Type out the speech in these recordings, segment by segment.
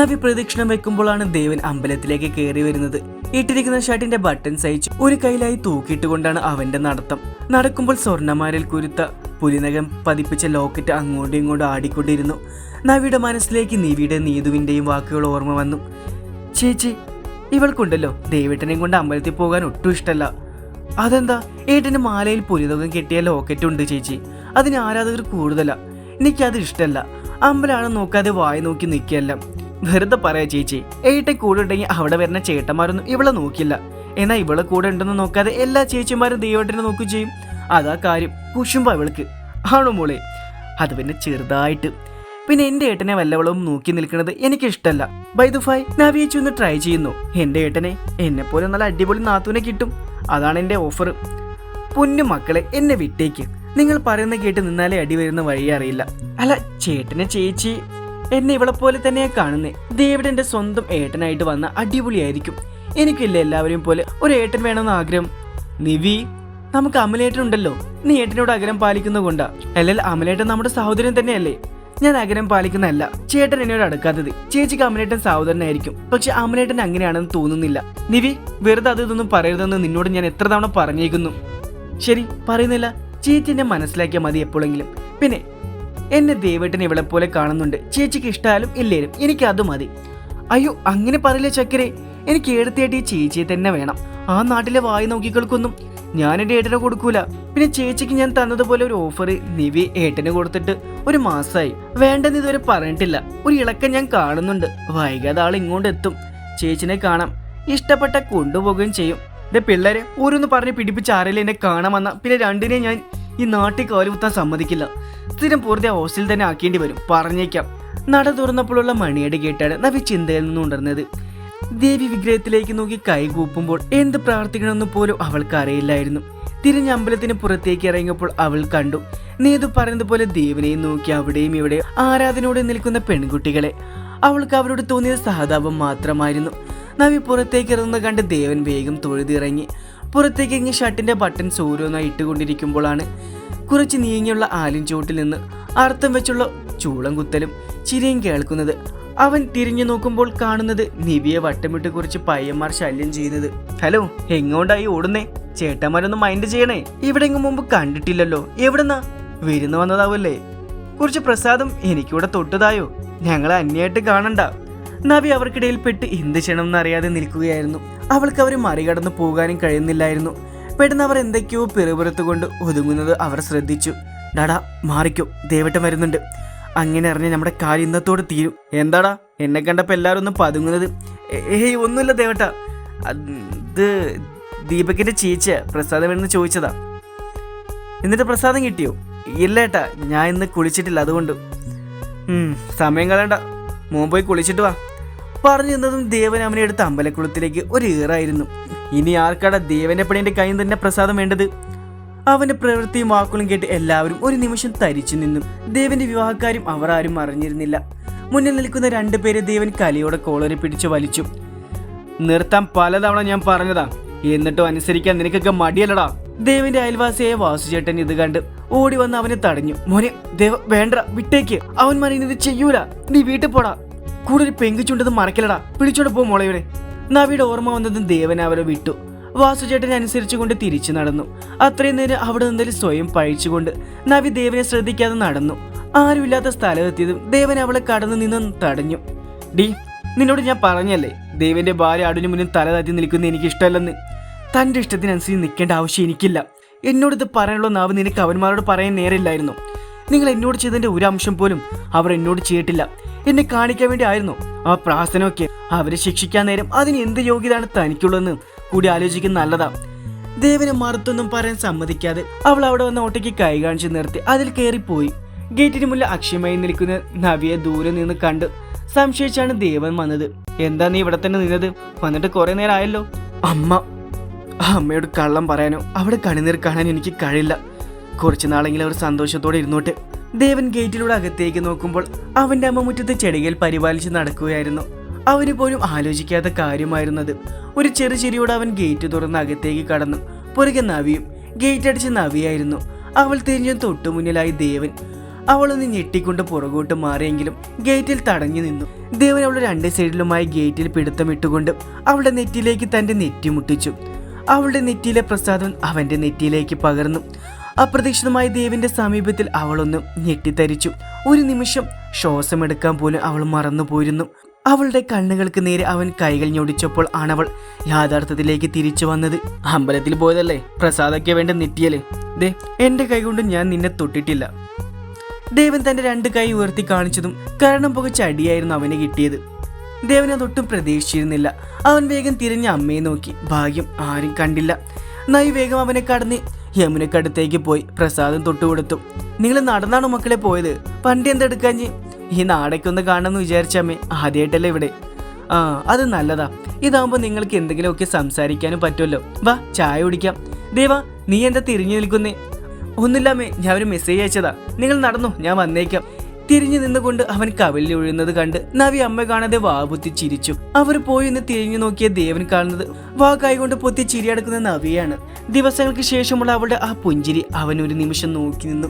നവി പ്രദക്ഷിണം വെക്കുമ്പോഴാണ് ദേവൻ അമ്പലത്തിലേക്ക് കയറി വരുന്നത്. ഇട്ടിരിക്കുന്ന ഷർട്ടിന്റെ ബട്ടൺ സഹിച്ച് ഒരു കൈയിലായി തൂക്കിയിട്ടുകൊണ്ടാണ് അവന്റെ നടത്തം. നടക്കുമ്പോൾ സ്വർണമാരിൽ കുരുത്ത പുലിനകം പതിപ്പിച്ച ലോക്കറ്റ് അങ്ങോട്ടും ഇങ്ങോട്ടും ആടിക്കൊണ്ടിരുന്നു. നവിയുടെ മനസ്സിലേക്ക് നിവിയുടെ നീതുവിന്റെയും വാക്കുകൾ ഓർമ്മ വന്നു. ചേച്ചി ഇവൾക്കുണ്ടല്ലോ. ദേവേട്ടനെയും കൊണ്ട് അമ്പലത്തിൽ പോകാൻ ഒട്ടും ഇഷ്ടമല്ല അതെന്താ? ഏട്ടന് മാലയിൽ പുലിതകം കെട്ടിയ ലോക്കറ്റ് ഉണ്ട് ചേച്ചി. അതിന് ആരാധകർ കൂടുതലാ. എനിക്കത് ഇഷ്ടമല്ല അമ്പലാണ് നോക്കാതെ വായി നോക്കി നിൽക്കുകയല്ല. വെറുതെ പറയാ ചേച്ചി ഏട്ടൻ കൂടെ ഉണ്ടെങ്കിൽ അവിടെ വരുന്ന ചേട്ടന്മാരൊന്നും ഇവളെ നോക്കില്ല. എന്നാ ഇവളെ കൂടെ ഉണ്ടെന്ന് നോക്കാതെ എല്ലാ ചേച്ചിമാരും ദൈവട്ടിനെ നോക്കുകയും ചെയ്യും. അതാ കാര്യം കുശുമ്പ ഇവൾക്ക്. ആണോ മോളെ? അത് പിന്നെ ചെറുതായിട്ട്. പിന്നെ എന്റെ ഏട്ടനെ വല്ലവളവും നോക്കി നിൽക്കുന്നത് എനിക്ക് ഇഷ്ടല്ല ബൈദുഫായ് നവിയച്ചു ഒന്ന് ട്രൈ ചെയ്യുന്നു. എന്റെ ഏട്ടനെ എന്നെ പോലെ നല്ല അടിപൊളി നാത്തൂനെ കിട്ടും. അതാണ് എന്റെ ഓഫർ പൊന്നു മക്കളെ എന്നെ വിട്ടേക്ക്. നിങ്ങൾ പറയുന്ന കേട്ട് നിന്നാലേ അടി വരുന്ന വഴി അറിയില്ല. അല്ല ചേട്ടനെ ചേച്ചി എന്നെ ഇവളെ പോലെ തന്നെയാ കാണുന്നേ. എന്റെ സ്വന്തം ഏട്ടനായിട്ട് വന്ന അടിപൊളിയായിരിക്കും. എനിക്കില്ല എല്ലാവരെയും പോലെ ഒരു ഏട്ടൻ വേണമെന്ന് ആഗ്രഹം. നിവി നമുക്ക് അമലേട്ടൻ ഉണ്ടല്ലോ നീ ഏട്ടനോട് അകലം പാലിക്കുന്ന കൊണ്ടാ. അല്ലെങ്കിൽ അമലേട്ടൻ നമ്മുടെ സഹോദരൻ തന്നെയല്ലേ? ഞാൻ അകലം പാലിക്കുന്നതല്ല. ചേട്ടൻ എന്നോട് അടുക്കാത്തത്. ചേച്ചിക്ക് അമലേട്ടൻ സഹോദരനായിരിക്കും. പക്ഷെ അമലേട്ടൻ അങ്ങനെയാണെന്ന് തോന്നുന്നില്ല. നിവി വെറുതെ അത് ഇതൊന്നും പറയരുതെന്ന് നിന്നോട് ഞാൻ എത്ര തവണ പറഞ്ഞേക്കുന്നു. ശരി പറയുന്നില്ല. ചേച്ചി എന്നെ മനസ്സിലാക്കിയാൽ മതി എപ്പോഴെങ്കിലും. പിന്നെ എന്നെ ദേവേട്ടൻ ഇവളെ പോലെ കാണുന്നുണ്ട്. ചേച്ചിക്ക് ഇഷ്ടായാലും ഇല്ലേലും എനിക്ക് അത് മതി. അയ്യോ അങ്ങനെ പറയില്ല ചക്കരെ? എനിക്ക് ഏടത്തിയായിട്ട് ഈ ചേച്ചിയെ തന്നെ വേണം. ആ നാട്ടിലെ വായി നോക്കികൾക്കൊന്നും ഞാൻ എന്റെ ഏട്ടനെ കൊടുക്കൂല. പിന്നെ ചേച്ചിക്ക് ഞാൻ തന്നതുപോലെ ഒരു ഓഫർ നിവി ഏട്ടന് കൊടുത്തിട്ട് ഒരു മാസമായി വേണ്ടെന്ന് ഇതുവരെ പറഞ്ഞിട്ടില്ല. ഒരു ഇളക്കം ഞാൻ കാണുന്നുണ്ട്. വൈകാതെ ആൾ ഇങ്ങോട്ട് എത്തും. ചേച്ചിനെ കാണാം. ഇഷ്ടപ്പെട്ട കൊണ്ടുപോകുകയും ചെയ്യും. ഇതേ പിള്ളേരെ ഓരോന്ന് പറഞ്ഞ് പിടിപ്പിച്ച് ആരെങ്കിലും എന്നെ കാണാൻ വന്ന പിന്നെ രണ്ടിനെ ഞാൻ ഈ നാട്ടിൽ കാലുകുത്താൻ സമ്മതിക്കില്ല. സ്ഥിരം പൂർത്തി ഹോസ്റ്റലിൽ തന്നെ ആക്കേണ്ടി വരും. പറഞ്ഞേക്കാം. നട തുറന്നപ്പോഴുള്ള മണിയുടെ കേട്ടാണ് നവി ചിന്തയിൽ നിന്നും ഉണർന്നത്. ദേവി വിഗ്രഹത്തിലേക്ക് നോക്കി കൈകൂപ്പുമ്പോൾ എന്ത് പ്രാർത്ഥിക്കണമെന്ന് പോലും അവൾക്ക് അറിയില്ലായിരുന്നു. തിരിഞ്ഞ് അമ്പലത്തിന് പുറത്തേക്ക് ഇറങ്ങിയപ്പോൾ അവൾ കണ്ടു. നീതു പറഞ്ഞതുപോലെ ദേവനെയും നോക്കി അവിടെയും ഇവിടെ ആരാധനയോടെ നിൽക്കുന്ന പെൺകുട്ടികളെ. അവൾക്ക് അവരോട് തോന്നിയ സഹതാപം മാത്രമായിരുന്നു. നവി പുറത്തേക്ക് ഇറങ്ങുന്ന കണ്ട് ദേവൻ വേഗം തൊഴുതിറങ്ങി. പുറത്തേക്ക് ഇങ്ങ് ഷർട്ടിന്റെ ബട്ടൺസ് ഓരോന്നായി ഇട്ടുകൊണ്ടിരിക്കുമ്പോഴാണ് കുറച്ച് നീങ്ങിയുള്ള ആലിൻ ചുവട്ടിൽ നിന്ന് അർത്ഥം വെച്ചുള്ള ചൂളം കുത്തലും ചിരിയും കേൾക്കുന്നത്. അവൻ തിരിഞ്ഞു നോക്കുമ്പോൾ കാണുന്നത് നിവിയെ വട്ടമിട്ട് കുറച്ച് പയ്യന്മാർ ശല്യം ചെയ്യുന്നത്. ഹലോ എങ്ങോട്ടായി ഓടുന്നേ? ചേട്ടന്മാരൊന്ന് മൈൻഡ് ചെയ്യണേ? ഇവിടെ എങ്ങും മുമ്പ് കണ്ടിട്ടില്ലല്ലോ. എവിടെന്നാ? വിരുന്ന് വന്നതാവല്ലേ? കുറച്ച് പ്രസാദം എനിക്കിവിടെ തൊട്ടതായോ? ഞങ്ങളെ അന്യായിട്ട് കാണണ്ട. നവി അവർക്കിടയിൽ പെട്ട് എന്ത് ചെയ്യണമെന്ന് അറിയാതെ നിൽക്കുകയായിരുന്നു. അവൾക്ക് അവരെ മറികടന്ന് പോകാനും കഴിയുന്നില്ലായിരുന്നു. പെട്ടെന്ന് അവർ എന്തൊക്കെയോ പിറുപിറുത്തുകൊണ്ട് ഒതുങ്ങുന്നത് അവർ ശ്രദ്ധിച്ചു. ഡാടാ മാറിക്കോ. ദേവട്ടം വരുന്നുണ്ട്. അങ്ങനെ അറിഞ്ഞ് നമ്മുടെ കാര്യം ഇന്നത്തോടെ തീരും. എന്താടാ? എന്നെ കണ്ടപ്പോൾ എല്ലാവരും ഒന്ന് പതുങ്ങുന്നത്. "ഏ- ഏയ് ഒന്നുമില്ല ദേവട്ട. അത് ദീപകിന്റെ ചേച്ചിയ. പ്രസാദം വേണമെന്ന് ചോദിച്ചതാ. എന്നിട്ട് പ്രസാദം കിട്ടിയോ? ഇല്ല ഏട്ടാ. ഞാൻ ഇന്ന് കുളിച്ചിട്ടില്ല അതുകൊണ്ട്. സമയം കളയണ്ട. മോൻ പോയി കുളിച്ചിട്ട് വാ. പറഞ്ഞു നിന്നതും ദേവൻ അവനെ എടുത്ത് അമ്പലക്കുളത്തിലേക്ക് ഒരു ഏറായിരുന്നു. ഇനി ആർക്കാടാ ദേവനെ പണിയുടെ കൈ തന്നെ പ്രസാദം വേണ്ടത്? അവന്റെ പ്രവൃത്തിയും വാക്കുകളും കേട്ട് എല്ലാവരും ഒരു നിമിഷം തരിച്ചു നിന്നു. ദേവന്റെ വിവാഹക്കാരും അവർ ആരും അറിഞ്ഞിരുന്നില്ല. മുന്നിൽ നിൽക്കുന്ന രണ്ടുപേരെ ദേവൻ കലിയോടെ കോളറി പിടിച്ചു വലിച്ചു. നിർത്താൻ പലതവണ ഞാൻ പറഞ്ഞതാ. എന്നിട്ടും അനുസരിക്കാൻ നിനക്കൊക്കെ മടിയല്ലടാ. ദേവന്റെ അയൽവാസിയായ വാസുചേട്ടൻ ഇത് കണ്ട് ഓടി വന്ന് അവനെ തടഞ്ഞു. മോനെ ദേവ വേണ്ട വിട്ടേക്ക്. അവൻ മറിയുന്നത് ചെയ്യൂല. നീ വീട്ടിൽ പോടാ. കൂടെ ഒരു പെങ്കിച്ചുണ്ടത് മറക്കലടാ പിടിച്ചോണ്ട് പോ മോളയുടെ നവിയുടെ ഓർമ്മ വന്നതും ദേവൻ അവരെ വിട്ടു. വാസുചേട്ടനെ അനുസരിച്ചു കൊണ്ട് തിരിച്ചു നടന്നു. അത്രയും നേരം അവിടെ നിന്നൊരു സ്വയം പഴിച്ചുകൊണ്ട് നവി ദേവനെ ശ്രദ്ധിക്കാതെ നടന്നു. ആരുമില്ലാത്ത സ്ഥലത്തെത്തിയതും ദേവൻ അവളെ കടന്നു നിന്ന് തടഞ്ഞു. ഡി നിന്നോട് ഞാൻ പറഞ്ഞല്ലേ ദേവന്റെ ഭാര്യ ആടിന് മുന്നിൽ തല താത്തി നിൽക്കുന്ന എനിക്ക് ഇഷ്ടമല്ലെന്ന് തന്റെ ഇഷ്ടത്തിനനുസരിച്ച് നിൽക്കേണ്ട ആവശ്യം എനിക്കില്ല. എന്നോട് ഇത് പറയാനുള്ള നാവ് നിനക്ക് അവന്മാരോട് പറയാൻ നേരില്ലായിരുന്നു നിങ്ങൾ എന്നോട് ചെയ്തതിന്റെ ഒരു അംശം പോലും അവർ എന്നോട് ചെയ്തിട്ടില്ല. എന്നെ കാണിക്കാൻ വേണ്ടി ആയിരുന്നു ആ പ്രാർത്ഥനയൊക്കെ അവരെ ശിക്ഷിക്കാൻ നേരം അതിന് എന്ത് യോഗ്യതയാണ് തനിക്കുള്ളതെന്ന് കൂടി ആലോചിക്കുന്ന നല്ലതാ. ദേവനെ മറുത്തൊന്നും പറയാൻ സമ്മതിക്കാതെ അവൾ അവിടെ വന്ന ഓട്ടയ്ക്ക് കൈ കാണിച്ച് നിർത്തി അതിൽ കയറിപ്പോയി. ഗേറ്റിന് മുന്നിൽ അക്ഷയമായി നിൽക്കുന്ന നവിയെ ദൂരെ നിന്ന് കണ്ട് സംശയിച്ചാണ് ദേവൻ വന്നത്. എന്താ നീ ഇവിടെ തന്നെ നിന്നത്? വന്നിട്ട് കുറെ നേരം ആയല്ലോ അമ്മ അമ്മയോട് കള്ളം പറയാനോ? അവിടെ കണിനീർ കാണാൻ എനിക്ക് കഴിയില്ല. കുറച്ചു നാളെങ്കിലും അവർ സന്തോഷത്തോടെ ഇരുന്നോട്ട്. ദേവൻ ഗേറ്റിലൂടെ അകത്തേക്ക് നോക്കുമ്പോൾ അവന്റെ അമ്മ മുറ്റത്ത് ചെടികൾ പരിപാലിച്ച് നടക്കുകയായിരുന്നു. അവന് പോലും ആലോചിക്കാത്ത കാര്യമായിരുന്നത്. ഒരു ചെറു ചിരിയോടെ അവൻ ഗേറ്റ് തുറന്ന് അകത്തേക്ക് കടന്നു. പുറകെ നവിയും ഗേറ്റ് അടിച്ച് നവിയായിരുന്നു. അവൾ തിരിഞ്ഞു തൊട്ടു മുന്നിലായി ദേവൻ അവളൊന്ന് ഞെട്ടിക്കൊണ്ട് പുറകോട്ട് മാറിയെങ്കിലും ഗേറ്റിൽ തടഞ്ഞു നിന്നു. ദേവൻ അവൾ രണ്ട് സൈഡിലുമായി ഗേറ്റിൽ പിടുത്തമിട്ടുകൊണ്ട് അവളുടെ നെറ്റിയിലേക്ക് തന്റെ നെറ്റി മുട്ടിച്ചു. അവളുടെ നെറ്റിയിലെ പ്രസാദം അവന്റെ നെറ്റിയിലേക്ക് പകർന്നു. അപ്രതീക്ഷിതമായ ദേവിന്റെ സമീപത്തിൽ അവളൊന്ന് ഞെട്ടിത്തരിച്ചു. ഒരു നിമിഷം ശ്വാസമെടുക്കാൻ പോലും അവൾ മറന്നു പോയിരുന്നു അവളുടെ കണ്ണുകൾക്ക് നേരെ അവൻ കൈകൾ ഞൊടിച്ചപ്പോൾ ആണവൾ യാഥാർത്ഥ്യത്തിലേക്ക് തിരിച്ചു വന്നത്. അമ്പലത്തിൽ പോയതല്ലേ? പ്രസാദയ്ക്ക് വേണ്ട നെറ്റിയല്ലേ ദേ എന്റെ കൈ കൊണ്ട് ഞാൻ നിന്നെ തൊട്ടിട്ടില്ല. ദേവൻ തന്റെ രണ്ട് കൈ ഉയർത്തി കാണിച്ചതും കാരണം പുകച്ച അടിയായിരുന്നു അവന് കിട്ടിയത്. ദേവൻ അതൊട്ടും പ്രതീക്ഷിച്ചിരുന്നില്ല. അവൻ വേഗം തിരിഞ്ഞ അമ്മയെ നോക്കി. ഭാഗ്യം ആരും കണ്ടില്ല. നൈ വേഗം അവനെ കടന്ന് യമുനക്കടുത്തേക്ക് പോയി പ്രസാദം തൊട്ടുകൊടുത്തു. നിങ്ങൾ നടന്നാണോ മക്കളെ പോയത്? പണ്ട് എന്തെടുക്കാഞ്ഞ് ഈ നാടൊക്കെ ഒന്ന് കാണണമെന്ന് വിചാരിച്ചമ്മേ ആദ്യമായിട്ടല്ലേ ഇവിടെ. ആ അത് നല്ലതാ. ഇതാവുമ്പോൾ നിങ്ങൾക്ക് എന്തെങ്കിലുമൊക്കെ സംസാരിക്കാനും പറ്റുമല്ലോ. വാ ചായ കുടിക്കാം. ദേവാ നീ എന്താ തിരിഞ്ഞു നിൽക്കുന്നേ? ഒന്നുമില്ലാമേ ഞാൻ ഒരു മെസ്സേജ് അയച്ചതാ. നിങ്ങൾ നടന്നു ഞാൻ വന്നേക്കാം. തിരിഞ്ഞു നിന്നുകൊണ്ട് അവൻ കവിളിൽ ഒഴുന്നത് കണ്ട് നവി അമ്മ കാണാതെ വാ പൊത്തി ചിരിച്ചു. അവർ പോയി എന്ന് തിരിഞ്ഞു നോക്കിയ ദേവൻ കാണുന്നത് വാ കൈകൊണ്ട് പൊത്തി ചിരിയടക്കുന്ന നവിയാണ്. ദിവസങ്ങൾക്ക് ശേഷമുള്ള അവളുടെ ആ പുഞ്ചിരി അവൻ ഒരു നിമിഷം നോക്കി നിന്നു.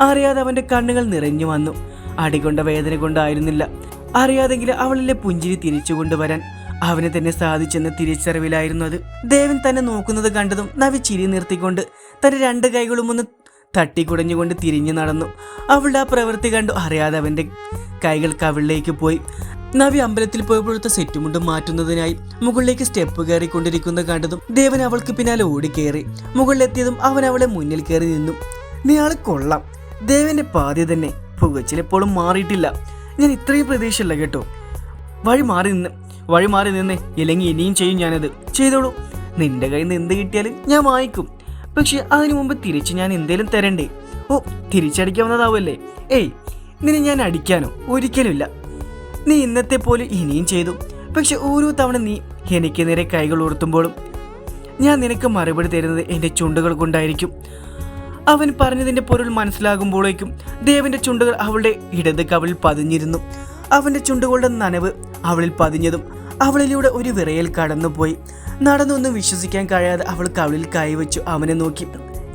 അറിയാതെ അവന്റെ കണ്ണുകൾ നിറഞ്ഞു വന്നു. അടികൊണ്ട വേദന കൊണ്ടായിരുന്നില്ല. അറിയാതെങ്കിലും അവളിലെ പുഞ്ചിരി തിരിച്ചു കൊണ്ടുവരാൻ അവന് തന്നെ സാധിച്ചെന്ന തിരിച്ചറിവിലായിരുന്നു അത്. ദേവൻ തന്നെ നോക്കുന്നത് കണ്ടതും നവി ചിരി നിർത്തിക്കൊണ്ട് തന്റെ രണ്ട് കൈകളും ഒന്ന് തട്ടിക്കുടഞ്ഞുകൊണ്ട് തിരിഞ്ഞു നടന്നു. അവളുടെ ആ പ്രവൃത്തി കണ്ടു. അറിയാതെ അവന്റെ കൈകൾ കവിളിലേക്ക് പോയി. നവി അമ്പലത്തിൽ പോയപ്പോഴത്തെ സെറ്റുമുണ്ട് മാറ്റുന്നതിനായി മുകളിലേക്ക് സ്റ്റെപ്പ് കയറിക്കൊണ്ടിരിക്കുന്നത് കണ്ടതും ദേവൻ അവൾക്ക് പിന്നാലെ ഓടിക്കേറി. മുകളിലെത്തിയതും അവൻ അവളെ മുന്നിൽ കയറി നിന്നു. നീ ആൾ കൊള്ളാം. ദേവന്റെ പാതി തന്നെ. പുകച്ചിലെപ്പോഴും മാറിയിട്ടില്ല. ഞാൻ ഇത്രയും പ്രതീക്ഷയില്ല കേട്ടോ. വഴി മാറി നിന്ന്. വഴി മാറി നിന്ന്. ഇല്ലെങ്കിൽ ഇനിയും ചെയ്യും ഞാനത്. ചെയ്തോളൂ. നിന്റെ കയ്യിൽ നിന്ന് എന്ത് കിട്ടിയാലും ഞാൻ വാങ്ങിക്കും. പക്ഷെ അതിനു മുമ്പ് തിരിച്ച് ഞാൻ എന്തേലും തരണ്ടേ? ഓ തിരിച്ചടിക്കാവുന്നതാവല്ലേ ഏയ് നിന്നെ ഞാൻ അടിക്കാനോ? ഒരിക്കലുമില്ല. നീ ഇന്നത്തെ പോലെ ഇനിയും ചെയ്തു. പക്ഷെ ഓരോ തവണ നീ എനിക്ക് നേരെ കൈകൾ ഉയർത്തുമ്പോഴും ഞാൻ നിനക്ക് മറുപടി തരുന്നത് എന്റെ ചുണ്ടുകൾ കൊണ്ടായിരിക്കും. അവൻ പറഞ്ഞതിന്റെ പൊരുൾ മനസ്സിലാകുമ്പോഴേക്കും ദേവന്റെ ചുണ്ടുകൾ അവളുടെ ഇടത് കവിളിൽ പതിഞ്ഞിരുന്നു. അവന്റെ ചുണ്ടുകളുടെ നനവ് അവളിൽ പതിഞ്ഞതും അവളിലൂടെ ഒരു വിറയൽ കടന്നുപോയി നടന്നൊന്നും വിശ്വസിക്കാൻ കഴിയാതെ അവൾ കവിളിൽ കൈവച്ചു അവനെ നോക്കി.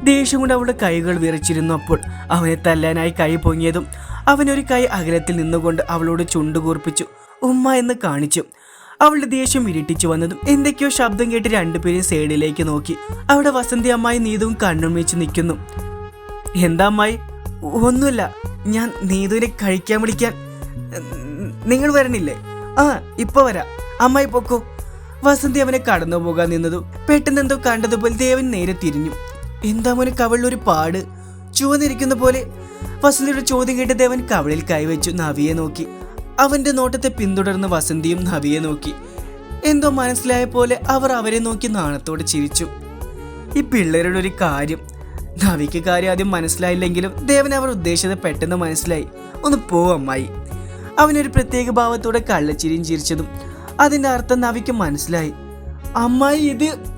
ദേഷ്യം കൊണ്ട് അവളുടെ കൈകൾ വിറച്ചിരുന്നു അപ്പോൾ അവനെ തല്ലാനായി കൈ പൊങ്ങിയതും അവനൊരു കൈ അകലത്തിൽ നിന്നുകൊണ്ട് അവളോട് ചുണ്ടുകൂർപ്പിച്ചു ഉമ്മ എന്ന് കാണിച്ചു. അവളുടെ ദേഷ്യം ഇരിട്ടിച്ചു വന്നതും എന്തൊക്കെയോ ശബ്ദം കേട്ട് രണ്ടുപേരും സൈഡിലേക്ക് നോക്കി. അവിടെ വസന്തി അമ്മായി നീതും കണ്ണും വെച്ച് നിൽക്കുന്നു. എന്താ അമ്മായി? ഒന്നുമില്ല. ഞാൻ നീതുവിനെ കഴിക്കാൻ വിളിക്കാൻ. നിങ്ങൾ വരണില്ലേ? ആ ഇപ്പൊ വരാം. അമ്മായി പൊക്കോ. വസന്തി അവനെ കടന്നു പോകാൻ നിന്നതും പെട്ടെന്ന് എന്തോ കണ്ടതുപോലെ ദേവൻ നേരെ തിരിഞ്ഞു. എന്താ മോനെ കവളിലൊരു പാട്? ചുവന്നിരിക്കുന്ന പോലെ. വസന്തിയുടെ ചോദ്യം കേട്ട് ദേവൻ കവളിൽ കൈവച്ചു നവിയെ നോക്കി. അവന്റെ നോട്ടത്തെ പിന്തുടർന്ന് വസന്തിയും നവിയെ നോക്കി. എന്തോ മനസ്സിലായ പോലെ അവർ അവരെ നോക്കി നാണത്തോടെ ചിരിച്ചു. ഈ പിള്ളേരുടെ ഒരു കാര്യം. നവിക്ക് കാര്യം ആദ്യം മനസ്സിലായില്ലെങ്കിലും ദേവൻ അവർ ഉദ്ദേശിച്ചത് പെട്ടെന്ന് മനസ്സിലായി. ഒന്ന് പോ അമ്മായി. അവനൊരു പ്രത്യേക ഭാവത്തോടെ കള്ളച്ചിരിയും ചിരിച്ചതും അതിന്റെ അർത്ഥം നവിക്ക് മനസ്സിലായി. അമ്മായി ഇത്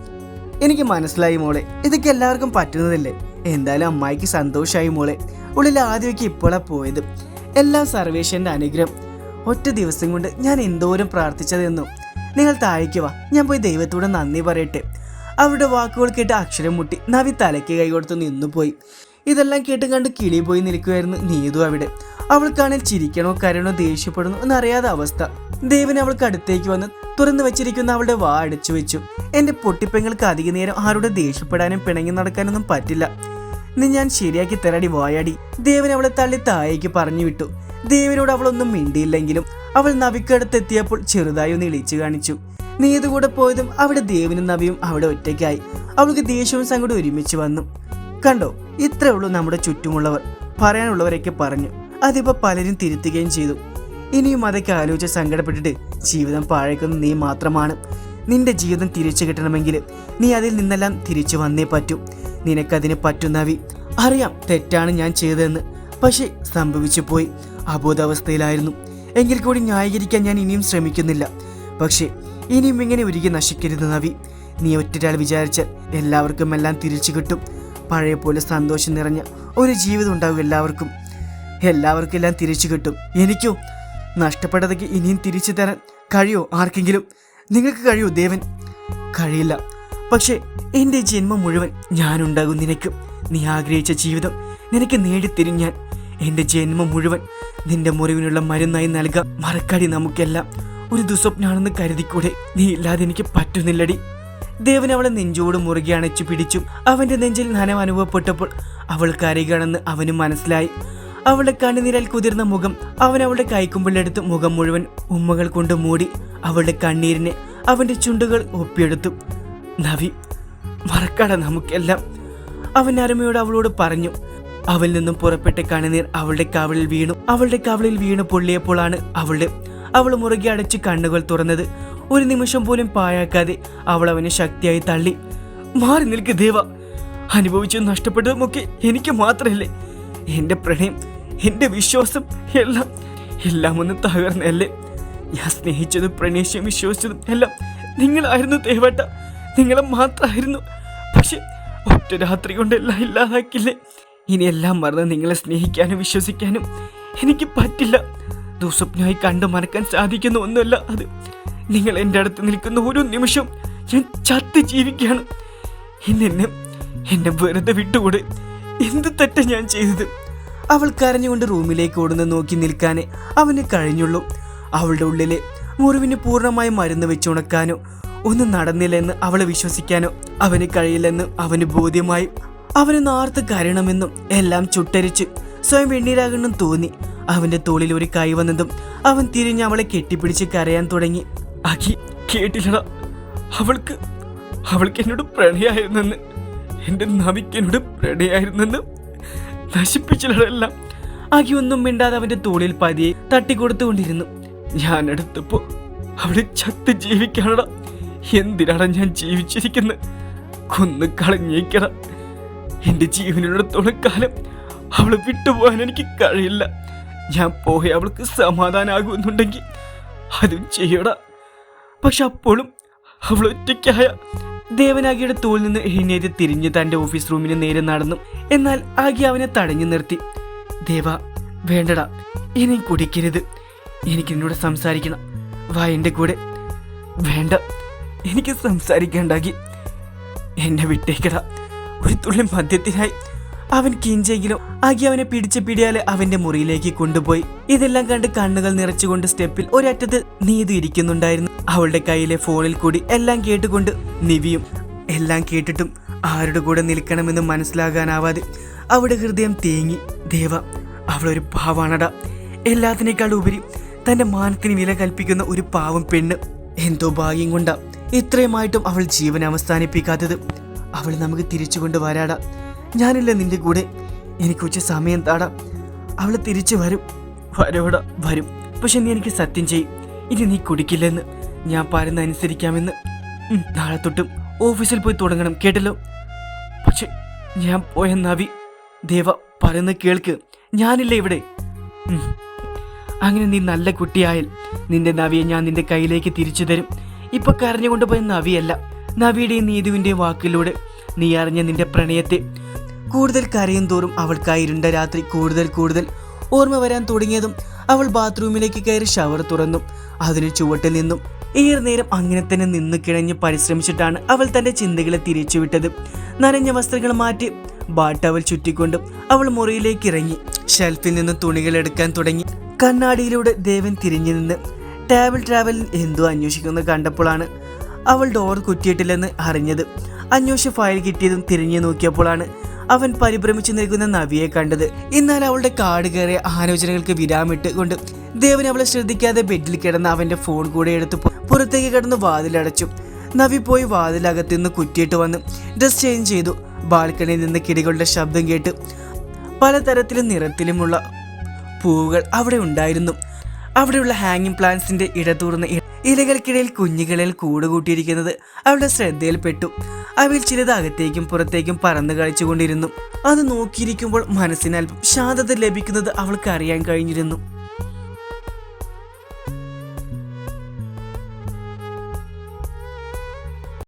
എനിക്ക് മനസ്സിലായി മോളെ. ഇതൊക്കെ എല്ലാവർക്കും പറ്റുന്നതല്ലേ? എന്തായാലും അമ്മായിക്ക് സന്തോഷമായി മോളെ. ഉള്ളിൽ ആദ്യമൊക്കെ ഇപ്പോഴാണ് പോയത്. എല്ലാം സർവേശ്വരന്റെ അനുഗ്രഹം. ഒറ്റ ദിവസം കൊണ്ട് ഞാൻ എന്തോരം പ്രാർത്ഥിച്ചതെന്നും. നിങ്ങൾ താഴേക്ക് ഞാൻ പോയി ദൈവത്തോട് നന്ദി പറയട്ടെ. അവരുടെ വാക്കുകൾ കേട്ട് അക്ഷരം മുട്ടി നവി തലയ്ക്ക് കൈ കൊടുത്ത് നിന്നുപോയി ഇതെല്ലാം കേട്ട് കണ്ട് കിളി പോയി നിൽക്കുമായിരുന്നു നീതു അവിടെ. അവൾക്കാണെങ്കിൽ ചിരിക്കണോ കരയണോ ദേഷ്യപ്പെടണോ എന്നറിയാത്ത അവസ്ഥ. ദേവൻ അവൾക്ക് അടുത്തേക്ക് വന്ന് തുറന്നു വെച്ചിരിക്കുന്ന അവളുടെ വാ അടച്ചു വെച്ചു. എന്റെ പൊട്ടിപ്പെങ്ങൾക്ക് അധിക നേരം ആരോട് ദേഷ്യപ്പെടാനും പിണങ്ങി നടക്കാനൊന്നും പറ്റില്ല. നീ ഞാൻ ശരിയാക്കി തരാടി വായാടി. ദേവൻ അവളെ തള്ളി താഴേക്ക് പറഞ്ഞു വിട്ടു. ദേവനോട് അവളൊന്നും മിണ്ടിയില്ലെങ്കിലും അവൾ നവിക്കടുത്തെത്തിയപ്പോൾ ചെറുതായി ഒന്ന് ഇളിച്ചു കാണിച്ചു. നീതു കൂടെ പോയതും അവിടെ ദേവനും നവിയും അവിടെ ഒറ്റയ്ക്കായി. അവൾക്ക് ദേഷ്യവും സങ്കടം ഒരുമിച്ച് വന്നു. കണ്ടോ ഇത്രേ ഉള്ളൂ നമ്മുടെ ചുറ്റുമുള്ളവർ പറയാനുള്ളവരൊക്കെ പറഞ്ഞു. അതിപ്പോ പലരും തിരുത്തുകയും ചെയ്തു. ഇനിയും അതൊക്കെ ആലോചിച്ച് സങ്കടപ്പെട്ടിട്ട് ജീവിതം പാഴേക്കുന്ന നീ മാത്രമാണ്. നിന്റെ ജീവിതം തിരിച്ചു കിട്ടണമെങ്കിൽ നീ അതിൽ നിന്നെല്ലാം തിരിച്ചു വന്നേ പറ്റൂ. നിനക്കതിന് പറ്റുന്നവി. അറിയാം തെറ്റാണ് ഞാൻ ചെയ്തതെന്ന്. പക്ഷേ സംഭവിച്ചു പോയി. അബോധാവസ്ഥയിലായിരുന്നു. എങ്കിൽ കൂടി ന്യായീകരിക്കാൻ ഞാൻ ഇനിയും ശ്രമിക്കുന്നില്ല. പക്ഷേ ഇനിയും ഇങ്ങനെ ഒരുക്കി നശിക്കരുത് നവി. നീ ഒറ്റരാൾ വിചാരിച്ചാൽ എല്ലാവർക്കും എല്ലാം തിരിച്ചു കിട്ടും. പഴയ പോലെ സന്തോഷം നിറഞ്ഞ ഒരു ജീവിതം ഉണ്ടാവും എല്ലാവർക്കും. എല്ലാവർക്കും എല്ലാം തിരിച്ചു കിട്ടും. എനിക്കോ? നഷ്ടപ്പെട്ടതൊക്കെ ഇനിയും തിരിച്ചു തരാൻ കഴിയോ ആർക്കെങ്കിലും? നിങ്ങൾക്ക് കഴിയോ ദേവൻ? കഴിയില്ല. പക്ഷേ എന്റെ ജന്മം മുഴുവൻ ഞാനുണ്ടാകും നിനക്ക് നീ ആഗ്രഹിച്ച ജീവിതം നിനക്ക് നേടിത്തരും ഞാൻ എന്റെ ജന്മം മുഴുവൻ നിന്റെ മുറിവിനുള്ള മരുന്നായി നൽകാം. മറക്കാടി നമുക്കെല്ലാം. ഒരു ദുസ്വപ്നാണെന്ന് കരുതിക്കൂടെ? നീ ഇല്ലാതെ എനിക്ക് പറ്റുന്നില്ലടി. ദേവൻ അവളെ നെഞ്ചോട് മുറുകെ അണച്ചു പിടിച്ചു. അവന്റെ നെഞ്ചിൽ നനവ് അനുഭവപ്പെട്ടപ്പോൾ അവൾ കരയുകയാണെന്ന് അവന് മനസ്സിലായി. അവളുടെ കണ്ണുനീരാൽ കുതിർന്ന മുഖം അവൻ അവളുടെ കൈക്കുമ്പിളെടുത്ത് മുഖം മുഴുവൻ ഉമ്മകൾ കൊണ്ട് മൂടി അവളുടെ കണ്ണീരിനെ അവന്റെ ചുണ്ടുകൾ ഒപ്പിയെടുത്തു. നവി മറക്കട നമുക്കെല്ലാം അവൻ അരുമയോട് അവളോട് പറഞ്ഞു. അവൽ നിന്നും പുറപ്പെട്ട കണ്ണുനീർ അവളുടെ കവളിൽ വീണു. അവളുടെ കവളിൽ വീണു പൊള്ളിയപ്പോഴാണ് അവളുടെ അവൾ മുറുകെ അടച്ച് കണ്ണുകൾ തുറന്നത്. ഒരു നിമിഷം പോലും പായാക്കാതെ അവൾ അവനെ ശക്തിയായി തള്ളി. മാറി നിൽക്ക് ദേവ. അനുഭവിച്ചു നഷ്ടപ്പെട്ടതുമൊക്കെ എനിക്ക് മാത്രമല്ലേ എന്റെ പ്രണയം എന്റെ വിശ്വാസം എല്ലാം എല്ലാം ഒന്ന് തകർന്നല്ലേ? ഞാൻ സ്നേഹിച്ചതും പ്രണയിച്ചും വിശ്വസിച്ചതും എല്ലാം നിങ്ങളായിരുന്നു ദേവേട്ട. നിങ്ങളെ മാത്രമായിരുന്നു. പക്ഷെ ഒറ്റ രാത്രി കൊണ്ട് എല്ലാം ഇല്ലാതാക്കില്ലേ? ഇനി എല്ലാം മറന്ന് നിങ്ങളെ സ്നേഹിക്കാനും വിശ്വസിക്കാനും എനിക്ക് പറ്റില്ല. ദുസ്വപ്നമായി കണ്ടു മറക്കാൻ സാധിക്കുന്ന ഒന്നുമല്ല അത്. നിങ്ങൾ എന്റെ അടുത്ത് നിൽക്കുന്ന ഓരോ നിമിഷം ഞാൻ ചത്ത് ജീവിക്കുകയാണ്. എന്നെ എന്നെ വെറുതെ വിട്ടുകൂടെ. എന്ത് തെറ്റ ഞാൻ ചെയ്തത്? അവൾ കരഞ്ഞുകൊണ്ട് റൂമിലേക്ക് ഓടുന്ന നോക്കി നിൽക്കാനേ അവന് കഴിഞ്ഞുള്ളൂ. അവളുടെ ഉള്ളിലെ മുറിവിന് പൂർണമായി മരുന്ന് വെച്ചുണക്കാനോ ഒന്നും നടന്നില്ലെന്ന് അവളെ വിശ്വസിക്കാനോ അവന് കഴിയില്ലെന്ന് അവന് ബോധ്യമായി. അവന് നാർത്ത് കരയണമെന്നും എല്ലാം ചുട്ടരിച്ച് സ്വയം വെണ്ണീരാകണമെന്നും തോന്നി. അവന്റെ തോളിൽ ഒരു കൈ വന്നതും അവൻ തിരിഞ്ഞ് അവളെ കെട്ടിപ്പിടിച്ച് കരയാൻ തുടങ്ങി. അഖി കേട്ടില്ലടാ. അവൾക്ക് അവൾക്ക് എന്നോട് പ്രണയായിരുന്നെന്ന്. എന്റെ നവിക്കനോട് പ്രണയായിരുന്നെന്ന് നശിപ്പിച്ചില്ലടെല്ലാം ആകെ ഒന്നും മിണ്ടാതെ അവന്റെ തോളിൽ പതിയെ തട്ടിക്കൊടുത്തുകൊണ്ടിരുന്നു. ഞാൻ എടുത്തപ്പോ അവിടെ ചത്ത് ജീവിക്കാനടാ എന്തിനാണ് ഞാൻ ജീവിച്ചിരിക്കുന്നത് കൊന്ന് കളഞ്ഞേക്കട. എന്റെ ജീവനുള്ളിടത്തോളം കാലം അവൾ വിട്ടുപോകാൻ എനിക്ക് കഴിയില്ല. ഞാൻ പോയ അവൾക്ക് സമാധാനമാകുമെന്നുണ്ടെങ്കിൽ അതും ചെയ്യടാ. പക്ഷെ അപ്പോഴും അവൾ ഒറ്റയ്ക്കായ ദേവനാഗിയുടെ തോൽ നിന്ന് എഴുന്നേറ്റ് തിരിഞ്ഞ് തന്റെ ഓഫീസ് റൂമിന് നേരെ നടന്നു. എന്നാൽ ആഗി അവനെ തടഞ്ഞു നിർത്തി. ദേവ വേണ്ടടാ. ഇനി കുടിക്കരുത്. എനിക്ക് നിന്നോട് സംസാരിക്കണം. വാ എന്റെ കൂടെ. വേണ്ട. എനിക്ക് സംസാരിക്കേണ്ടാകി. എന്നെ വിട്ടേക്കടാ. ഒരു തുള്ളി മദ്യത്തിനായി. അവൻ കിഞ്ചെങ്കിലും ആകെ അവനെ പിടിച്ച പിടിയാലെ അവന്റെ മുറിയിലേക്ക് കൊണ്ടുപോയി. ഇതെല്ലാം കണ്ട് കണ്ണുകൾ നിറച്ചുകൊണ്ട് സ്റ്റെപ്പിൽ ഒരറ്റത്ത് നീതു ഇരിക്കുന്നുണ്ടായിരുന്നു. അവളുടെ കയ്യിലെ ഫോണിൽ കൂടി എല്ലാം കേട്ടുകൊണ്ട് നിവിയും എല്ലാം കേട്ടിട്ടും ആരുടെ കൂടെ നിൽക്കണമെന്ന് മനസ്സിലാകാനാവാതെ അവിടെ ഹൃദയം തേങ്ങി. ദേവ അവളൊരു പാവാണട. എല്ലാത്തിനേക്കാൾ ഉപരി തന്റെ മാനത്തിന് വില കൽപ്പിക്കുന്ന ഒരു പാവം പെണ്ണ്. എന്തോ ഭാഗ്യം കൊണ്ടാ ഇത്രയുമായിട്ടും അവൾ ജീവൻ അവസാനിപ്പിക്കാത്തത്. അവൾ നമുക്ക് തിരിച്ചു കൊണ്ടുവരാടാ. ഞാനില്ല നിന്റെ കൂടെ. എനിക്ക് ഉച്ച സമയം താടാം. അവൾ തിരിച്ചു വരും. വരവിട വരും. പക്ഷെ നീ എനിക്ക് സത്യം ചെയ്യും. ഇനി നീ കുടിക്കില്ലെന്ന്. ഞാൻ പറയുന്ന അനുസരിക്കാമെന്ന്. നാളെ തൊട്ടും ഓഫീസിൽ പോയി തുടങ്ങണം കേട്ടല്ലോ? പക്ഷെ ഞാൻ പോയ നവി ദേവ പറയുന്ന കേൾക്ക് ഞാനില്ല ഇവിടെ. അങ്ങനെ നീ നല്ല കുട്ടിയായാൽ. നിന്റെ നവിയെ ഞാൻ നിന്റെ കയ്യിലേക്ക് തിരിച്ചു തരും. ഇപ്പൊ കരഞ്ഞുകൊണ്ട് പോയ നവിയല്ല. നവിയുടെയും നീതുവിന്റെയും വാക്കിലൂടെ നീ അറിഞ്ഞ നിന്റെ പ്രണയത്തെ കൂടുതൽ കരയും തോറും അവൾക്കായി ഇരുണ്ട രാത്രി കൂടുതൽ കൂടുതൽ ഓർമ്മ വരാൻ തുടങ്ങിയതും അവൾ ബാത്റൂമിലേക്ക് കയറി ഷവർ തുറന്നു. അതിന് ചുവട്ടിൽ നിന്നും ഏറെ നേരം അങ്ങനെ തന്നെ നിന്ന് കിഴഞ്ഞ് പരിശ്രമിച്ചിട്ടാണ് അവൾ തന്റെ ചിന്തകളെ തിരിച്ചുവിട്ടത്. നനഞ്ഞ വസ്ത്രങ്ങൾ മാറ്റി ബാട്ട് അവൾ ചുറ്റിക്കൊണ്ടും അവൾ മുറിയിലേക്ക് ഇറങ്ങി. ഷെൽഫിൽ നിന്ന് തുണികൾ എടുക്കാൻ തുടങ്ങി. കണ്ണാടിയിലൂടെ ദേവൻ തിരിഞ്ഞു നിന്ന് ടേബിൾ ട്രാവലിൽ എന്തോ അന്വേഷിക്കുന്നത് കണ്ടപ്പോഴാണ് അവൾ ഡോർ കുറ്റിയിട്ടില്ലെന്ന് അറിഞ്ഞത്. അന്വേഷിച്ച് ഫയൽ കിട്ടിയതും തിരിഞ്ഞു നോക്കിയപ്പോഴാണ് അവൻ പരിഭ്രമിച്ചു നിൽക്കുന്ന നവിയെ കണ്ടത്. എന്നാൽ അവളുടെ കാട് കയറിയ ആലോചനകൾക്ക് വിരാമിട്ട് കൊണ്ട് ദേവൻ അവളെ ശ്രദ്ധിക്കാതെ ബെഡിൽ കിടന്ന അവന്റെ ഫോൺ കൂടെ എടുത്ത് പുറത്തേക്ക് കിടന്ന് വാതിലടച്ചു. നവി പോയി വാതിലകത്ത് നിന്ന് കുറ്റിയിട്ട് വന്ന് ഡ്രസ് ചേഞ്ച് ചെയ്തു. ബാൽക്കണിയിൽ നിന്ന് കിടികളുടെ ശബ്ദം കേട്ട് പലതരത്തിലും നിറത്തിലുമുള്ള പൂവുകൾ അവിടെ ഉണ്ടായിരുന്നു. അവിടെയുള്ള ഹാങ്ങിങ് പ്ലാന്റ്സിന്റെ ഇടതൂർന്ന ഇലകൾക്കിടയിൽ കുഞ്ഞുകളിൽ കൂടുകൂട്ടിയിരിക്കുന്നത് അവളുടെ ശ്രദ്ധയിൽപ്പെട്ടു. അവയിൽ ചിലത് അകത്തേക്കും പുറത്തേക്കും പറന്നു കളിച്ചുകൊണ്ടിരുന്നു. അത് നോക്കിയിരിക്കുമ്പോൾ മനസ്സിന് അല്പം ശാന്തത ലഭിക്കുന്നത് അവൾക്ക് അറിയാൻ കഴിഞ്ഞിരുന്നു.